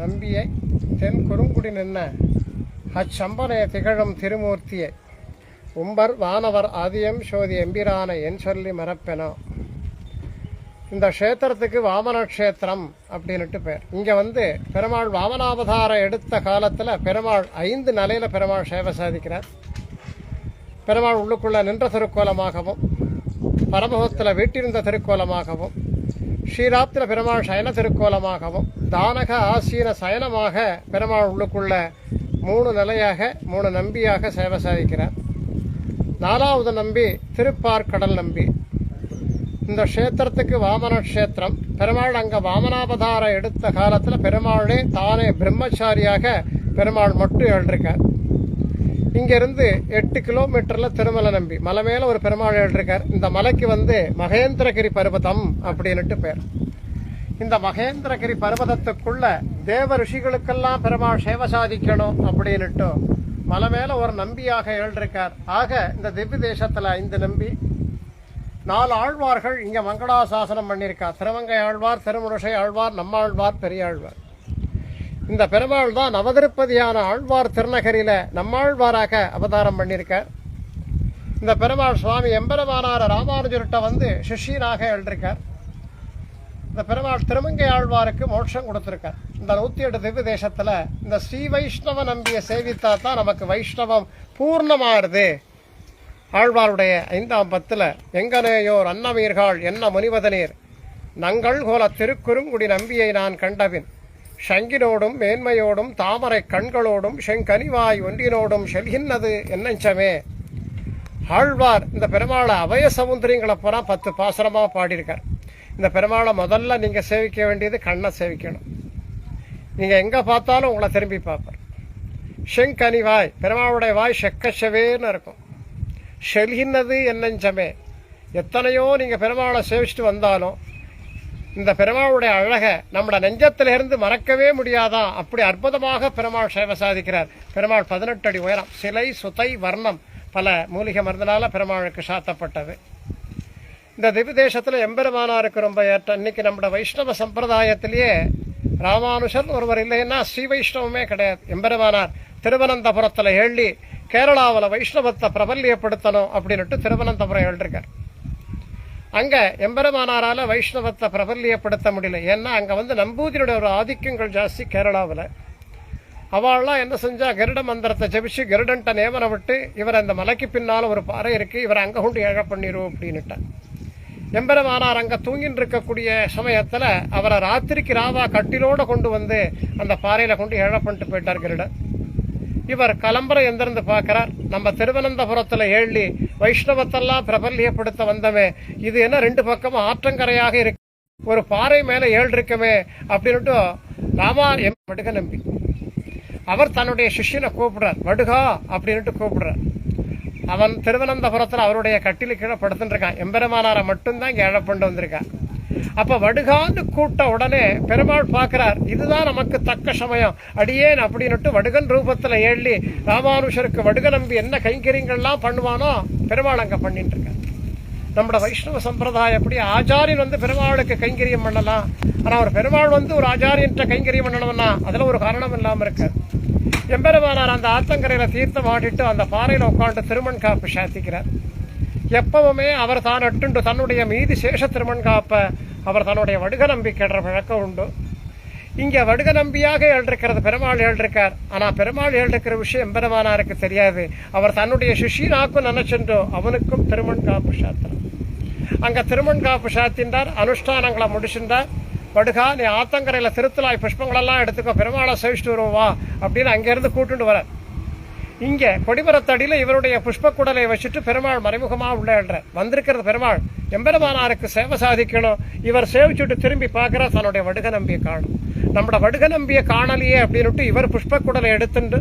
நம்பியை தென் குறுங்குடி நின்ன அச்சம்பனைய திகழும் திருமூர்த்தியை உம்பர் வானவர் ஆதியம் சோதி எம்பிரான என் சொல்லி மறப்பெனோ? இந்த க்ஷேத்திரத்துக்கு வாமன க்ஷேத்திரம் அப்படின்னுட்டு பேர். இங்கே வந்து பெருமாள் வாமனாவதாரம் எடுத்த காலத்தில் பெருமாள் ஐந்து நிலையில் பெருமாள் சேவை சாதிக்கிறார். பெருமாள் உள்ளுக்குள்ளே நின்ற திருக்கோலமாகவும் பரமபத்தில் வீட்டிருந்த திருக்கோலமாகவும் ஸ்ரீராத்திர பெருமாள் சயன திருக்கோலமாகவும் தானக ஆசீன சயனமாக பெருமாள் உள்ளுக்குள்ள மூணு நிலையாக மூணு நம்பியாக சேவை சாதிக்கிறார் நாலாவது நம்பி திருப்பார்கடல் நம்பி. இந்த க்ஷேத்திரத்துக்கு வாமன க்ஷேத்திரம். பெருமாள் அங்கே வாமனாவதாரம் எடுத்த காலத்தில் பெருமாளே தானே பிரம்மச்சாரியாக பெருமாள் மட்டும் எழுந்திருக்கார் இங்கிருந்து எட்டு கிலோமீட்டரில் திருமலை நம்பி மலை மேலே ஒரு பெருமாள் இருக்கார் இந்த மலைக்கு வந்து மகேந்திரகிரி பர்வதம் அப்படின்னுட்டு பேர். இந்த மகேந்திரகிரி பர்வதத்துக்குள்ள தேவ ரிஷிகளுக்கெல்லாம் பெருமாள் சேவை சாதிக்கணும் அப்படின்னுட்டு மலை மேலே ஒரு நம்பியாக எழுதிருக்கார் ஆக இந்த திவ்ய தேசத்தில் இந்த நம்பி நாலு ஆழ்வார்கள் இங்கே மங்களாசாசனம் பண்ணியிருக்கா திருமங்கை ஆழ்வார் திருமுருஷை ஆழ்வார் நம்மாழ்வார் பெரியாழ்வார். இந்த பெருமாள் தான் நவதிருப்பதியான ஆழ்வார் திருநகரில நம்மாழ்வாராக அவதாரம் பண்ணியிருக்கார். இந்த பெருமாள் சுவாமி எம்பெருமானார ராமானுஜர்கிட்ட வந்து சிஷியனாக எழுதியிருக்கார். இந்த பெருமாள் திருமங்கை ஆழ்வாருக்கு மோட்சம் கொடுத்துருக்கார். இந்த நூத்தி எட்டு திவ்ய தேசத்துல இந்த ஸ்ரீ வைஷ்ணவ நம்பிய சேவித்தா தான் நமக்கு வைஷ்ணவம் பூர்ணமாறுது ஆழ்வாருடைய ஐந்தாம் பத்துல எங்கனேயோர் அன்னமீர்கள் என்ன முனிவதனீர்? நங்கள் கோல திருக்குறுங்குடி நம்பியை நான் கண்டபின். சங்கினோடும் மேன்மையோடும் தாமரை கண்களோடும் செங்கனிவாய் ஒன்றினோடும் செல்கின்றது என்னஞ்சமே. ஆழ்வார் இந்த பெருமாளை அபய சமுந்திரிங்களை பூரா பத்து பாசனமாக பாடியிருக்கார். இந்த பெருமாளை முதல்ல நீங்கள் சேவிக்க வேண்டியது கண்ணை சேவிக்கணும். நீங்கள் எங்கே பார்த்தாலும் உங்களை திரும்பி பார்ப்பார். செங்கனிவாய் பெருமாளுடைய வாய் செக்கச்சவேன்னு இருக்கும். செல்கின்றது என்னஞ்சமே. எத்தனையோ நீங்கள் பெருமாளை சேவிச்சுட்டு வந்தாலும் இந்த பெருமாளுடைய அழகை நம்மளோட நெஞ்சத்திலிருந்து மறக்கவே முடியாதா? அப்படி அற்புதமாக பெருமாள் சேவை சாதிக்கிறார். பெருமாள் பதினெட்டு அடி உயரம் சிலை சுதை வர்ணம் பல மூலிகை மருந்தினால பெருமாளுக்கு சாத்தப்பட்டது. இந்த திவ்ய தேசத்தில் எம்பெருமானாருக்கு ரொம்ப ஏற்ற இன்னைக்கு நம்மட வைஷ்ணவ சம்பிரதாயத்திலேயே ராமானுஷன் ஒருவர் இல்லைன்னா ஸ்ரீ வைஷ்ணவமே கிடையாது. எம்பெருமானார் திருவனந்தபுரத்தில் எழுதி கேரளாவில் வைஷ்ணவத்தை பிரபல்யப்படுத்தணும் அப்படின்னுட்டு திருவனந்தபுரம் எழுதிருக்கார். அங்கே எம்பெருமானாரால் வைஷ்ணவத்தை பிரபல்யப்படுத்த முடியல. ஏன்னா அங்கே வந்து நம்பூதிரியோட ஒரு ஆதிக்கங்கள் ஜாஸ்தி கேரளாவில். அவள்லாம் என்ன செஞ்சா கருட மந்திரத்தை ஜபிச்சு கருடன்ட்ட நேமனை விட்டு இவர் அந்த மலைக்கு பின்னால் ஒரு பாறை இருக்கு இவர் அங்கே கொண்டு ஏழ பண்ணிரும் அப்படின்னுட்டான் எம்பெருமானார் அங்கே தூங்கின்னு இருக்கக்கூடிய சமயத்தில் அவரை ராத்திரிக்கு ராவா கட்டிலோட கொண்டு வந்து அந்த பாறையில் கொண்டு ஏழ பண்ணிட்டு போயிட்டார் கருடன். இவர் கலம்பரம் எந்திருந்து பார்க்கிறார். நம்ம திருவனந்தபுரத்தில் ஏழி வைஷ்ணவத்தெல்லாம் பிரபல்யப்படுத்த வந்தமே. இது என்ன ரெண்டு பக்கமும் ஆற்றங்கரையாக இருக்கு. ஒரு பாறை மேலே ஏழு இருக்கமே அப்படின்ட்டு ராமா எம் வடுக நம்பி. அவர் தன்னுடைய சிஷ்யனை கூப்பிடுறார். வடுகா அப்படின்ட்டு கூப்பிடுறார். அவன் திருவனந்தபுரத்தில் அவருடைய கட்டில கீழே படுத்துட்டு இருக்கான். எம்பெருமானாரை மட்டும்தான் இங்கே ஏழப்பண்டு வந்திருக்கான் அப்ப வடுகான்னு கூட்ட உடனே பெருமாள் பார்க்கிறார் இதுதான் நமக்கு தக்க சமயம். அடியேன் அப்படின்னுட்டு வடுகன் ரூபத்துல ஏழி ராமானுஷருக்கு வடுக நம்பி என்ன கைங்கரியங்கள்லாம் பண்ணுவானோ பெருமாள் அங்க பண்ணிட்டு இருக்கார் நம்மளோட வைஷ்ணவ சம்பிரதாயம் எப்படி ஆச்சாரியன் வந்து பெருமாளுக்கு கைங்கரியம் பண்ணலாம்? ஆனா ஒரு பெருமாள் வந்து ஒரு ஆச்சாரியன்ட்ட கைங்கரியம் பண்ணணும்னா அதுல ஒரு காரணம் இல்லாம இருக்காது. எம்பெருமானார் அந்த ஆத்தங்கரையில தீர்த்தம் ஆடிட்டு அந்த பாறையில உட்காந்து திருமண் காப்பு சாத்திக்கிறார். எப்பவுமே அவர் தான் அட்டுண்டு தன்னுடைய மீதி சேஷ திருமண் காப்ப அவர் தன்னுடைய வடுக நம்பி கேடுற பழக்கம் உண்டு. இங்கே வடுக நம்பியாக எழுதிருக்கிறது பெருமாள் எழுதிருக்கார் ஆனால் பெருமாள் எழுதிருக்கிற விஷயம் பெருமானாருக்கு தெரியாது. அவர் தன்னுடைய சிஷியனாக்கும் நினைச்சென்றோ அவனுக்கும் திருமண் காப்பு சாத்திரம். அங்கே திருமண் காப்பு சாத்தின்றார் அனுஷ்டானங்களை முடிச்சிருந்தார் வடுகா நீ ஆத்தங்கரையில் திருத்தலாய் புஷ்பங்களெல்லாம் எடுத்துக்கோ பெருமாளை சேவிச்சுட்டு வருவா அப்படின்னு அங்கேருந்து கூட்டுண்டு வரேன் இங்கே கொடிமரத்தடியில் இவருடைய புஷ்பக்குடலை வச்சுட்டு பெருமாள் மறைமுகமாக உள்ள வந்திருக்கிறது பெருமாள். எம்பெருமானாருக்கு சேவை சாதிக்கணும். இவர் சேவிச்சுட்டு திரும்பி பார்க்குற தன்னுடைய வடுக நம்பியை காணும். நம்மளோட வடுக நம்பியை காணலையே அப்படின்னுட்டு இவர் புஷ்பக்குடலை எடுத்துட்டு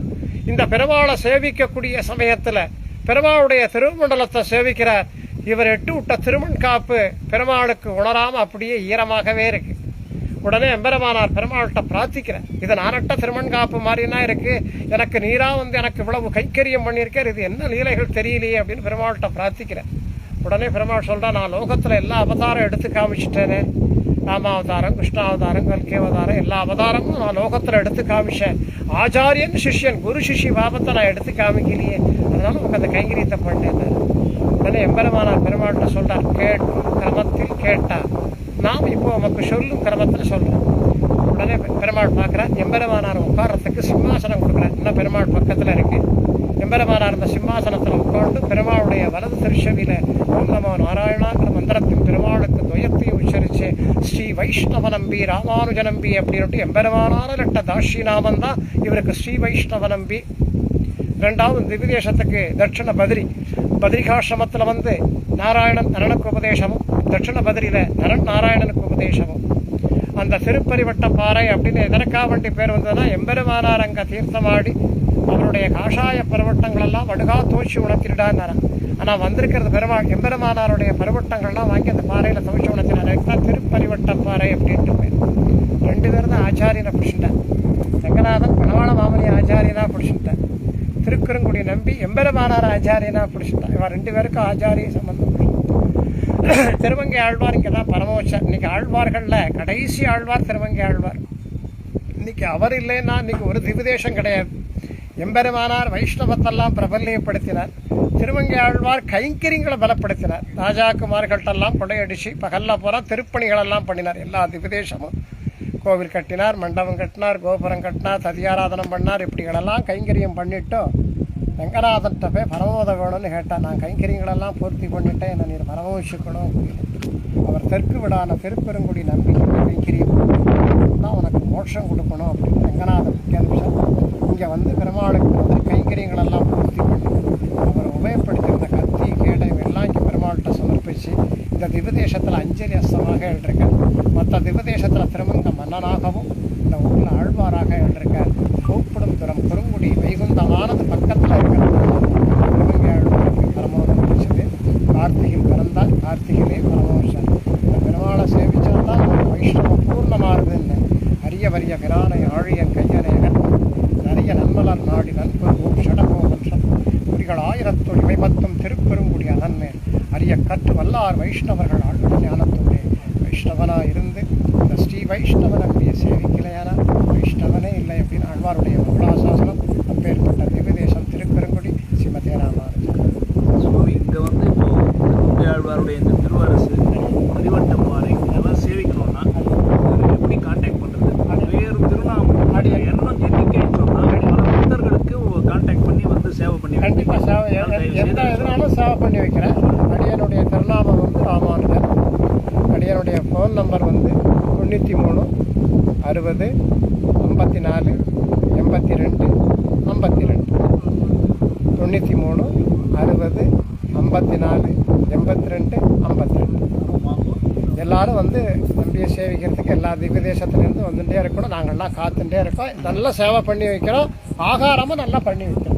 இந்த பெருமாளை சேவிக்கக்கூடிய சமயத்தில் பெருமாளுடைய திருமண்டலத்தை சேவிக்கிறார். இவர் எட்டு விட்ட திருமண் காப்பு பெருமாளுக்கு உணராம அப்படியே ஈரமாகவே இருக்கு. உடனே எம்பெருமானார் பெருமாள்கிட்ட பிரார்த்திக்கிறேன். இது நானட்ட திருமண் காப்பு மாதிரினா இருக்கு? எனக்கு நீரா வந்து எனக்கு இவ்வளவு கைக்கரியம் பண்ணியிருக்கார். இது என்ன லீலைகள் தெரியலையே அப்படின்னு பெருமாள்கிட்ட பிரார்த்திக்கிறேன். உடனே பெருமாள் சொல்கிறேன் நான் லோகத்தில் எல்லா அவதாரம் எடுத்து காமிச்சிட்டேனே. ராமாவதாரம் கிருஷ்ணாவதாரம் கல்கேவதாரம் எல்லா அவதாரமும் நான் லோகத்தில் எடுத்து காமிச்சேன். ஆச்சாரியன் சிஷ்யன் குரு சிஷி பாபத்தை நான் எடுத்து காமிக்கலையே. அதனால உனக்கு அந்த கைங்கரியத்தை பண்ணேன் உடனே எம்பெருமானார் பெருமாள்கிட்ட சொல்கிறார் கேட்கும் கிரமத்தில் கேட்டார். நாம் இப்போ உமக்கு சொல்லும் கிரமத்தில் சொல்கிறோம் உடனே பெருமாள் பார்க்குறார் எம்பெருமானார் உட்காரத்துக்கு சிம்மாசனம் கொடுக்குறார் இன்னும் பெருமாள் பக்கத்தில் இருக்கு எம்பெருமானார் அந்த சிம்மாசனத்தில் உட்கார்ந்து பெருமாளுடைய வலது திருஷவில ஓம் நமோ நாராயணாங்கிற மந்திரத்தின் பெருமாளுக்கு துயத்தையும் உச்சரித்து ஸ்ரீ வைஷ்ணவ நம்பி ராமானுஜ நம்பி அப்படின்ட்டு எம்பெருமானார் லட்ட தாஷிநாமன் தான் இவருக்கு ஸ்ரீ வைஷ்ணவ நம்பி ரெண்டாவது திவ்யதேசத்துக்கு தட்சிண பதிரி பதிரிகாசிரமத்தில் வந்து நாராயணன் நரனுக்கு உபதேசமும் தட்சிண பத்ரியில் நரன் நாராயணனுக்கு உபதேசமும். அந்த திருப்பரிவட்ட பாறை அப்படின்னு எதற்கா வண்டி பேர் வந்ததுன்னா எம்பெருமானார் அங்கே தீர்த்தமாடி அவருடைய காஷாய பருவட்டங்கள் எல்லாம் வடுகா தோச்சி உணர்த்திடான்னாரா ஆனால் வந்திருக்கிறது பெருமாள் எம்பெருமானாருடைய பருவட்டங்கள்லாம் வாங்கி அந்த பாறையில் துவச்சி உணர்த்தினார். அதுக்கு தான் திருப்பரிவட்ட பாறை அப்படின்ட்டு பேர். ரெண்டு பேரும் தான் ஆச்சாரியனை பிடிச்சிட்டேன் ரங்கநாதன் பணவாள மாமணி ஆச்சாரியனா பிடிச்சிட்டேன் திருக்குறங்குடி நம்பி எம்பெருமானார் ஆச்சாரியனா பிடிச்சிட்டான் இவன் ரெண்டு பேருக்கும் ஆச்சாரிய சம்பந்தம் திருவங்கை ஆழ்வார் இங்கே தான் பரமோச்சம் இன்னைக்கு ஆழ்வார்களில் கடைசி ஆழ்வார் திருவங்கை ஆழ்வார். இன்னைக்கு அவர் இல்லைன்னா இன்னைக்கு ஒரு திவிதேசம் கிடையாது. எம்பெருமானார் வைஷ்ணவத்தெல்லாம் பிரபல்யப்படுத்தினார். திருவங்கை ஆழ்வார் கைங்கரியங்களை பலப்படுத்தினார். ராஜாக்குமார்கள்ட்டெல்லாம் கொடையடிச்சு பகல்ல பூரா திருப்பணிகளெல்லாம் பண்ணினார். எல்லா திவிதேசமும் கோவில் கட்டினார் மண்டபம் கட்டினார் கோபுரம் கட்டினார் ததியாராதனம் பண்ணார் இப்படிகளெல்லாம் கைங்கரியம் பண்ணிட்டோம் ரங்கநாதன்கிட்ட போய் பரமோத வேணும்னு கேட்டான். நான் கைங்கரியங்களெல்லாம் பூர்த்தி பண்ணிட்டேன். என்னை நீர் பரமவிச்சுக்கணும் அவர் தெற்கு விடான திருப்பெருங்குடி நம்பிக்கை கைங்கரியம் தான் உனக்கு மோட்சம் கொடுக்கணும் அப்படின்னு ரங்கநாதன் கேம்சன் இங்கே வந்து பெருமாளுக்கு வந்து கைங்கரியங்களெல்லாம் பூர்த்தி பண்ணி அவர் உபயோகப்படுத்தியிருந்த கத்தி கேடை எல்லாம் இங்கே பெருமாள்கிட்ட சமர்ப்பிச்சு இந்த திவதேசத்தில் அஞ்சலி அஸ்தமாக எழுதிருக்கார் மற்ற திவதேசத்தில் திருமங்க மன்னனாகவும் இந்த ஊரில் ஆழ்வாராக எழுதிருக்கார் கூப்பிடும் துறம் குறுங்குடி வைகுந்தமானது பக்கத்தில் ஆயிரத்தொழி மைபத்தும் திருப்பெருங்குடி அதன்மேல் அரிய கற்று வல்லார் வைஷ்ணவர்கள் ஆழ்ந்த ஞானத்தோடே. வைஷ்ணவனா இருந்து இந்த ஸ்ரீ வைஷ்ணவன் அப்படியே சேவிக்கலையானா? வைஷ்ணவனே இல்லை அப்படின்னு ஆழ்வாருடைய மங்களாசாசனம் அப்பேற்பட்ட திவ்யதேசம் திருப்பெருங்குடி ஸ்ரீமதே ராமானுஜன் ஸோ இங்கே வந்து இப்போ திருமங்கை ஆழ்வாருடைய இந்த திருவரசு பரிவட்டம் பாறை இதெல்லாம் சேவிக்கணும்னா அது எப்படி காண்டாக்ட் பண்ணுறது வேறு திருநாமம் அடி. எண்ணம் எண்ணிக்கைன்னு சொன்னால் பல பக்தர்களுக்கு காண்டாக்ட் பண்ணி வந்து சேவை பண்ணி கண்டிப்பாக சேவை எ- அதனால எ- தயவு எந்த எதனாலும் சேவ் சேவை பண்ணி வைக்கிறேன். அடியனுடைய திருநாமம் வந்து ராமானுஜன் அடியனுடைய ஃபோன் நம்பர் வந்து தொண்ணூற்றி மூணு அறுபது ஐம்பத்தி நாலு எண்பத்தி ரெண்டு ஐம்பத்தி ரெண்டு. தொண்ணூற்றி மூணு அறுபது ஐம்பத்தி நாலு எண்பத்தி ரெண்டு ஐம்பத்தி ரெண்டு. வாங்குவோம். எல்லாரும் வந்து நம்பியை சேவிக்கிறதுக்கு எல்லா திவ்யதேசத்துலேருந்து வந்துட்டே இருக்கணும். நாங்கள்லாம் காத்துட்டே இருக்கோம். நல்லா சேவை பண்ணி வைக்கிறோம். ஆகாரமும் நல்லா பண்ணி வைக்கிறோம்.